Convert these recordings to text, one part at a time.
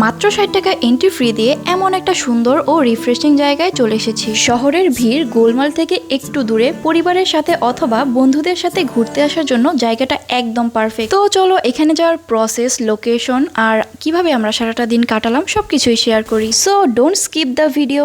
মাত্র ষাট টাকা এন্ট্রি ফ্রি দিয়ে এমন একটা সুন্দর ও রিফ্রেশিং জায়গায় চলে এসেছি। শহরের ভিড় গোলমাল থেকে একটু দূরে, পরিবারের সাথে অথবা বন্ধুদের সাথে ঘুরতে আসার জন্য জায়গাটা একদম পারফেক্ট তো চলো, এখানে যাওয়ার প্রসেস লোকেশন আর কীভাবে আমরা সারাটা দিন কাটালাম সবকিছুই শেয়ার করি। So don't skip the video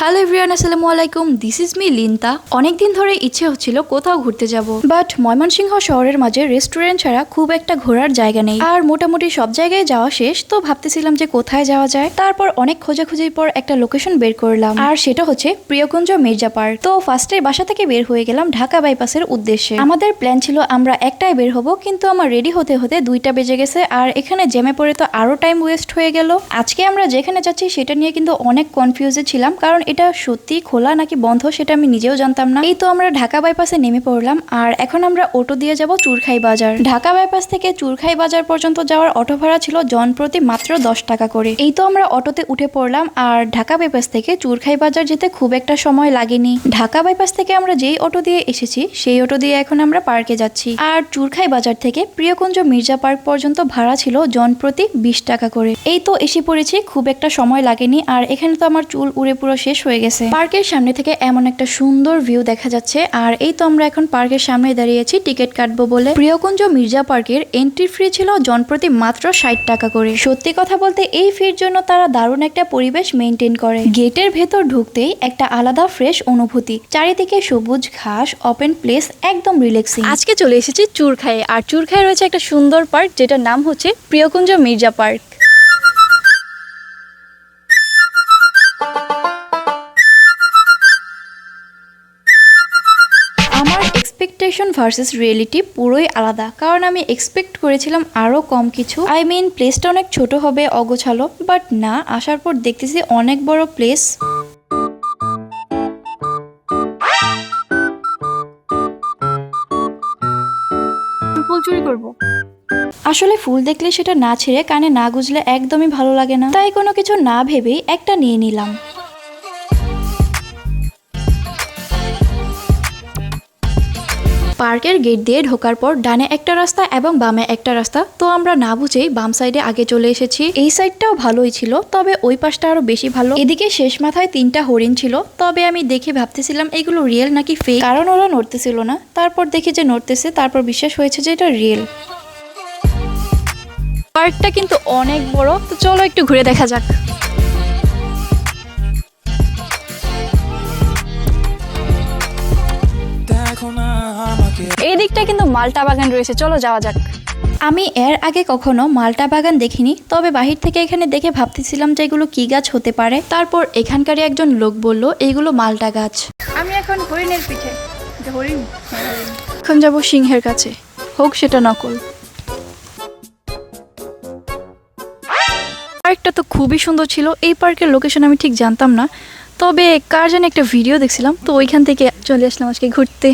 hello everyone আসসালামু আলাইকুম দিস ইজ মি লিন্তা অনেকদিন ধরে ইচ্ছে হচ্ছিল কোথাও ঘুরতে যাব। বাট ময়মনসিংহ শহরের মাঝে রেস্টুরেন্ট ছাড়া খুব একটা ঘোরার জায়গা নেই। আর মোটামুটি সব জায়গায় যাওয়া শেষ, তো ভাবতেছিলাম যে কোথায় যাওয়া যায়। তারপর অনেক খোঁজাখুঁজির পর একটা লোকেশন বের করলাম। আর সেটা হচ্ছে প্রিয়কুঞ্জ মির্জা পার্ক। তো ফার্স্টে বাসা থেকে বের হয়ে গেলাম ঢাকা বাইপাসের উদ্দেশ্যে। আমাদের প্ল্যান ছিল আমরা একটাই বের হব, কিন্তু আমার রেডি হতে হতে দুইটা বেজে গেছে। আর এখানে জ্যামে পড়ে তো আরও টাইম ওয়েস্ট হয়ে গেল। আজকে আমরা যেখানে যাচ্ছি সেটা নিয়ে কিন্তু অনেক কনফিউজে ছিলাম, কারণ এটা সত্যি খোলা নাকি বন্ধ সেটা আমি নিজেও জানতাম না। এই তো আমরা ঢাকা বাইপাসে নেমে পড়লাম, আর এখন আমরা অটো দিয়ে যাব চুরখাই বাজার। ঢাকা বাইপাস থেকে চুরখাই বাজার পর্যন্ত যাওয়ার অটো ভাড়া ছিল জন প্রতি মাত্র দশ টাকা করে। এই তো আমরা অটোতে উঠে পড়লাম, আর ঢাকা বাইপাস থেকে চুরখাই বাজার যেতে খুব একটা সময় লাগেনি। ঢাকা বাইপাস থেকে আমরা যেই অটো দিয়ে এসেছি, সেই অটো দিয়ে এখন আমরা পার্কে যাচ্ছি। আর চুরখাই বাজার থেকে প্রিয়কুঞ্জ মির্জা পার্ক পর্যন্ত ভাড়া ছিল জন প্রতি বিশ টাকা করে। এই তো এসে পড়েছি, খুব একটা সময় লাগেনি, আর এখানে তো আমার চুল উড়ে পুরো শেষ হয়ে গেছে। পার্কের সামনে থেকে এমন একটা সুন্দর ভিউ দেখা যাচ্ছে, আর এই তো আমরা এখন পার্কের সামনে দাঁড়িয়েছি, টিকিট কাটবো বলে। প্রিয়কুঞ্জ মির্জা পার্কের এন্ট্রি ফ্রি ছিল জনপ্রতি মাত্র ষাট টাকা করে। সত্যি কথা বলতে এই ফির জন্য তারা দারুণ একটা পরিবেশ মেনটেন করে। গেটের ভেতর ঢুকতেই একটা আলাদা ফ্রেশ অনুভূতি। চারিদিকে সবুজ ঘাস ওপেন প্লেস একদম রিল্যাক্সিং আজকে চলে এসেছি চুরখায়ে, আর চুরখায়ে রয়েছে একটা সুন্দর পার্ক যেটার নাম হচ্ছে প্রিয়কুঞ্জ মির্জা পার্ক। আমার এক্সপেকটেশন ভার্সেস রিয়েলিটি পুরোই আলাদা। কারণ আমি এক্সপেক্ট করেছিলাম আরও কম কিছু। আই মিন প্লেসটা অনেক ছোট হবে অগোছালো বাট না আসার পর দেখতেছি অনেক বড় প্লেস চুরি করব। আসলে ফুল দেখলে সেটা না ছেড়ে কানে না গুজলে একদমই ভালো লাগে না। তাই কোনো কিছু না ভেবেই একটা নিয়ে নিলাম। পার্কের গেট দিয়ে ঢোকার পর ডানে একটা রাস্তা এবং বামে একটা রাস্তা। তো আমরা না বুঝেই বাম সাইডে আগে চলে এসেছি। এই সাইডটাও ভালোই ছিল, তবে ওই পাশটা আরও বেশি ভালো। এদিকে শেষ মাথায় তিনটা হরিণ ছিল, তবে আমি দেখে ভাবতেছিলাম এগুলো রিয়েল নাকি ফেক কারণ ওরা নড়তেছিল না। তারপর দেখি যে নড়তেছে, তারপর বিশ্বাস হয়েছে যে এটা রিয়েল পার্কটা কিন্তু অনেক বড়, তো চলো একটু ঘুরে দেখা যাক। দিকটা কিন্তু মালটা বাগান রয়েছে। চলো যাওয়া যাক। আমি এর আগে কখনো মালটা বাগান দেখিনি তবে বাহির থেকে এখানে দেখে ভাবতেছিলাম যে এগুলো কি গাছ হতে পারে। তারপর এখানকারই একজন লোক বলল এগুলো মালটা গাছ। আমি এখন হরিণের পিঠে। হরিণ এখন যাব সিংহের কাছে। হোক সেটা নকল। পার্কটা তো খুবই সুন্দর ছিল। এই পার্কের লোকেশন আমি ঠিক জানতাম না। তবে কার জানি একটা ভিডিও দেখছিলাম তো ওইখান থেকে চলে আসলাম আজকে ঘুরতে।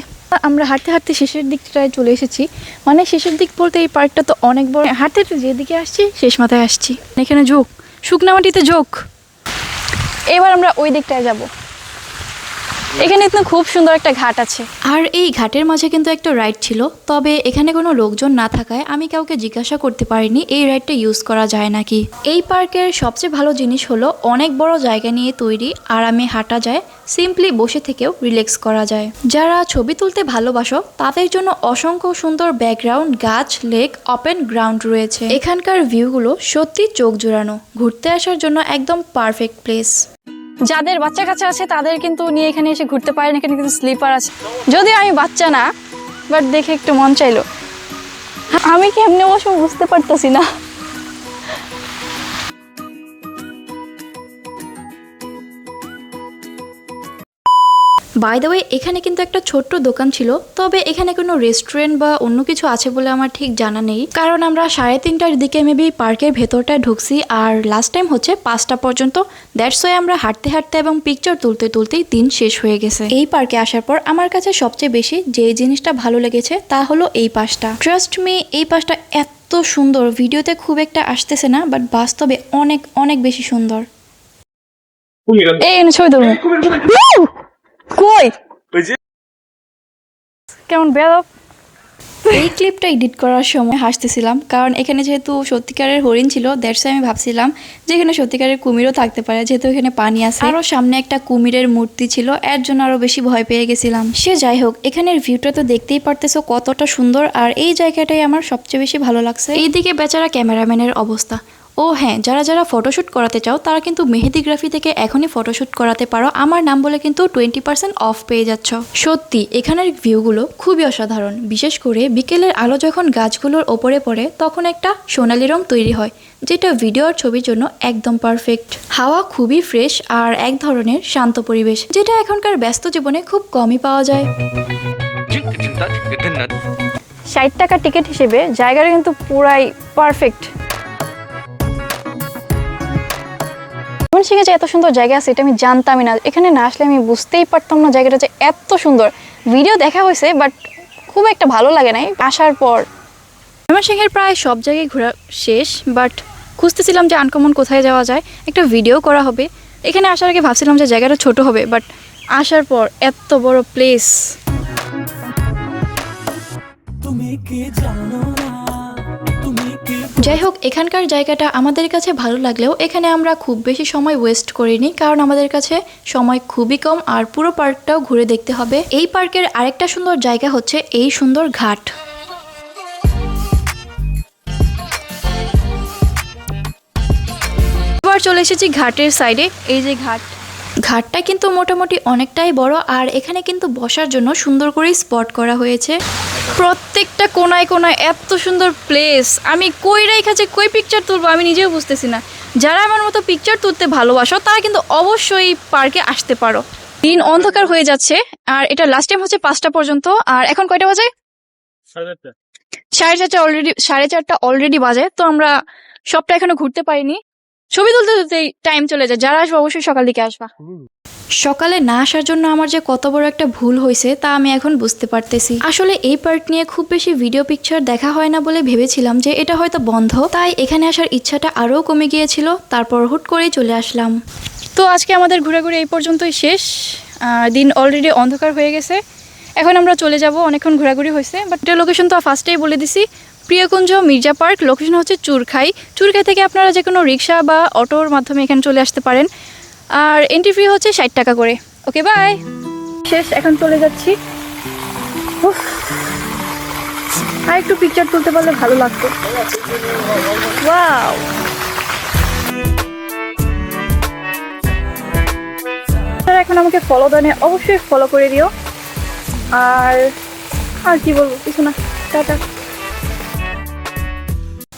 আমরা হাঁটতে হাঁটতে শেষের দিকটায় চলে এসেছি। মানে শেষের দিক বলতে এই পার্কটা তো অনেক বড়। হাঁটতে হাঁটতে যেদিকে আসছি, শেষ মাথায় আসছি। এখানে যোগ শুকনামাটিতে যোগ এবার আমরা ওই দিকটায় যাব। এখানে কিন্তু খুব সুন্দর একটা ঘাট আছে। আর এই ঘাটের মাঝে কিন্তু একটা রাইড ছিল, তবে এখানে কোনো লোকজন না থাকায় আমি কাউকে জিজ্ঞাসা করতে পারিনি এই রাইডটা ইউজ করা যায় নাকি। এই পার্কের সবচেয়ে ভালো জিনিস হলো অনেক বড় জায়গা নিয়ে তৈরি আরামে হাঁটা যায়, সিম্পলি বসে থেকেও রিল্যাক্স করা যায়। যারা ছবি তুলতে ভালোবাসো, তাদের জন্য অসংখ্য সুন্দর ব্যাকগ্রাউন্ড, গাছ, লেক ওপেন গ্রাউন্ড রয়েছে। এখানকার ভিউগুলো সত্যি চোখ জোড়ানো, ঘুরতে আসার জন্য একদম পারফেক্ট প্লেস। যাদের বাচ্চা কাছে আছে, তাদের কিন্তু নিয়ে এখানে এসে ঘুরতে পারেন। এখানে কিন্তু স্লিপার আছে। যদিও আমি বাচ্চা না বাট দেখে একটু মন চাইলো। আমি কি এমনি অবশ্যই বুঝতে পারতেছি না। বাই দ্য ওয়ে এখানে কিন্তু একটা ছোট্ট দোকান ছিল তবে এখানে কোনো রেস্টুরেন্ট বা অন্য কিছু আছে বলে আমার ঠিক জানা নেই। কারণ আমরা সাড়ে তিনটার দিকে মেবি পার্কের ভেতরটায় ঢুকছি আর লাস্ট টাইম হচ্ছে পাঁচটা পর্যন্ত। দ্যাটস ওয়ে আমরা হাঁটতে হাঁটতে এবং পিকচার তুলতে তুলতেই দিন শেষ হয়ে গেছে। এই পার্কে আসার পর আমার কাছে সবচেয়ে বেশি যে জিনিসটা ভালো লেগেছে তা হলো এই পাশটা। ট্রাস্ট মি এই পাশটা এত সুন্দর। ভিডিওতে খুব একটা আসতেছে না বাট বাস্তবে অনেক অনেক বেশি সুন্দর। এই এনে ছবি তুলবো কই? ওই যে কেমন বেয়াদব? এই ক্লিপটা এডিট করার সময় হাসতেছিলাম কারণ এখানে যেহেতু সত্যিকারের হরিণ ছিল দ্যাটস আমি ভাবছিলাম যে এখানে সত্যিকারের কুমিরও থাকতে পারে যেহেতু এখানে পানি আছে। আরও সামনে একটা কুমিরের মূর্তি ছিল এর জন্য আরও বেশি ভয় পেয়ে গেছিলাম। সে যাই হোক এখানের ভিউটা তো দেখতেই পারতেছো কতটা সুন্দর আর এই জায়গাটাই আমার সবচেয়ে বেশি ভালো লাগছে। এইদিকে বেচারা ক্যামেরাম্যানের অবস্থা। ও হ্যাঁ যারা যারা ফটোশ্যুট করাতে চাও তারা কিন্তু মেহেদিগ্রাফি থেকে এখনই ফটোশ্যুট করাতে পারো আমার নাম বলে কিন্তু টোয়েন্টি পার্সেন্ট অফ পেয়ে যাচ্ছ সত্যি এখানের ভিউগুলো খুবই অসাধারণ বিশেষ করে বিকেলের আলো যখন গাছগুলোর ওপরে পড়ে তখন একটা সোনালি রং তৈরি হয় যেটা ভিডিও আর ছবির জন্য একদম পারফেক্ট হাওয়া খুবই ফ্রেশ আর এক ধরনের শান্ত পরিবেশ যেটা এখনকার ব্যস্ত জীবনে খুব কমই পাওয়া যায় ষাট টাকা টিকিট হিসেবে জায়গাটা কিন্তু পুরাই পারফেক্ট ময়মনসিংহে যে এত সুন্দর জায়গা আছে এটা আমি জানতামই না। এখানে না আসলে আমি বুঝতেই পারতাম না জায়গাটা যে এত সুন্দর। ভিডিও দেখা হয়েছে বাট খুব একটা ভালো লাগে নাই আসার পর। ময়মনসিংহের প্রায় সব জায়গায় ঘোরা শেষ বাট খুঁজতেছিলাম যে আনকমন কোথায় যাওয়া যায়। একটা ভিডিও করা হবে। এখানে আসার আগে ভাবছিলাম যে জায়গাটা ছোট হবে বাট আসার পর এত বড় প্লেস তুমি কি জানো না? যাই হোক এখানকার জায়গাটা আমাদের কাছে ভালো লাগলেও এখানে আমরা খুব বেশি সময় ওয়েস্ট করিনি, কারণ আমাদের কাছে সময় খুবই কম আর পুরো পার্কটাও ঘুরে দেখতে হবে। এই পার্কের আরেকটা সুন্দর জায়গা হচ্ছে এই সুন্দর ঘাট। চলে এসেছি ঘাটের সাইডে এই যে ঘাট ঘাটটা কিন্তু মোটামুটি অনেকটাই বড় আর এখানে কিন্তু বসার জন্য সুন্দর করে স্পট করা হয়েছে। প্রত্যেকটা কোনায় কোনায় এত সুন্দর প্লেস আমি কই রেখেছে কই পিকচার তুলবো আমি নিজেও বুঝতেছি না। যারা আমার মতো পিকচার তুলতে ভালোবাসো তারা কিন্তু অবশ্যই পার্কে আসতে পারো। দিন অন্ধকার হয়ে যাচ্ছে আর এটা লাস্ট টাইম হচ্ছে পাঁচটা পর্যন্ত। আর এখন কয়টা বাজে? সাড়ে চারটা। অলরেডি সাড়ে চারটা অলরেডি বাজে। তো আমরা সবটা এখনও ঘুরতে পারিনি। ছবি তুলতে তুলতেই টাইম চলে যায়। যারা আসবে অবশ্যই সকাল দিকে আসবা। সকালে না আসার জন্য আমার যে কত বড় একটা ভুল হয়েছে তা আমি এখন বুঝতে পারতেছি। আসলে এই পার্ট নিয়ে খুব বেশি ভিডিও পিকচার দেখা হয় না বলে ভেবেছিলাম যে এটা হয়তো বন্ধ। তাই এখানে আসার ইচ্ছাটা আরও কমে গিয়েছিল তারপর হুট করেই চলে আসলাম। তো আজকে আমাদের ঘোরাঘুরি এই পর্যন্তই শেষ। দিন অলরেডি অন্ধকার হয়ে গেছে। এখন আমরা চলে যাব অনেকক্ষণ ঘোরাঘুরি হয়েছে বাট এটা লোকেশন তো ফার্স্টেই বলে দিছি। প্রিয়কুঞ্জ, মির্জা পার্ক লোকেশন হচ্ছে চুরখাই। চুরখাই থেকে আপনারা যে কোনো রিক্সা বা অটোর মাধ্যমে এখানে চলে আসতে পারেন। আর এন্ট্রি ফি হচ্ছে ষাট টাকা করে। ওকে বাই শেষ, এখন চলে যাচ্ছি। আর একটু পিকচার তুলতে পারলে ভালো লাগতো। ওয়াও এখন আমাকে ফলো দেনে, অবশ্যই ফলো করে দিও। আর আর কি বলব, কিছু না। টাটা।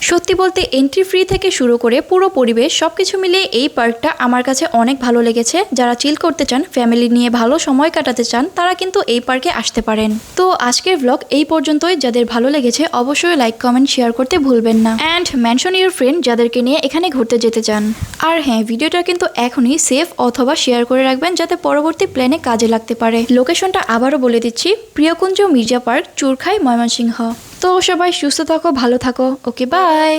সত্যি বলতে এন্ট্রি ফ্রি থেকে শুরু করে পুরো পরিবেশ সবকিছু মিলিয়ে এই পার্কটা আমার কাছে অনেক ভালো লেগেছে। যারা চিল করতে চান ফ্যামিলি নিয়ে ভালো সময় কাটাতে চান, তারা কিন্তু এই পার্কে আসতে পারেন। তো আজকের ব্লগ এই পর্যন্তই। যাদের ভালো লেগেছে, অবশ্যই লাইক কমেন্ট শেয়ার করতে ভুলবেন না। অ্যান্ড মেনশন ইউর ফ্রেন্ড যাদেরকে নিয়ে এখানে ঘুরতে যেতে চান। আর হ্যাঁ ভিডিওটা কিন্তু এখনই সেভ অথবা শেয়ার করে রাখবেন যাতে পরবর্তী প্ল্যানে কাজে লাগতে পারে। লোকেশনটা আবারও বলে দিচ্ছি, প্রিয়কুঞ্জ মির্জা পার্ক, চুরখাই, ময়মনসিংহ। তো সবাই সুস্থ থাকো ভালো থাকো। Okay bye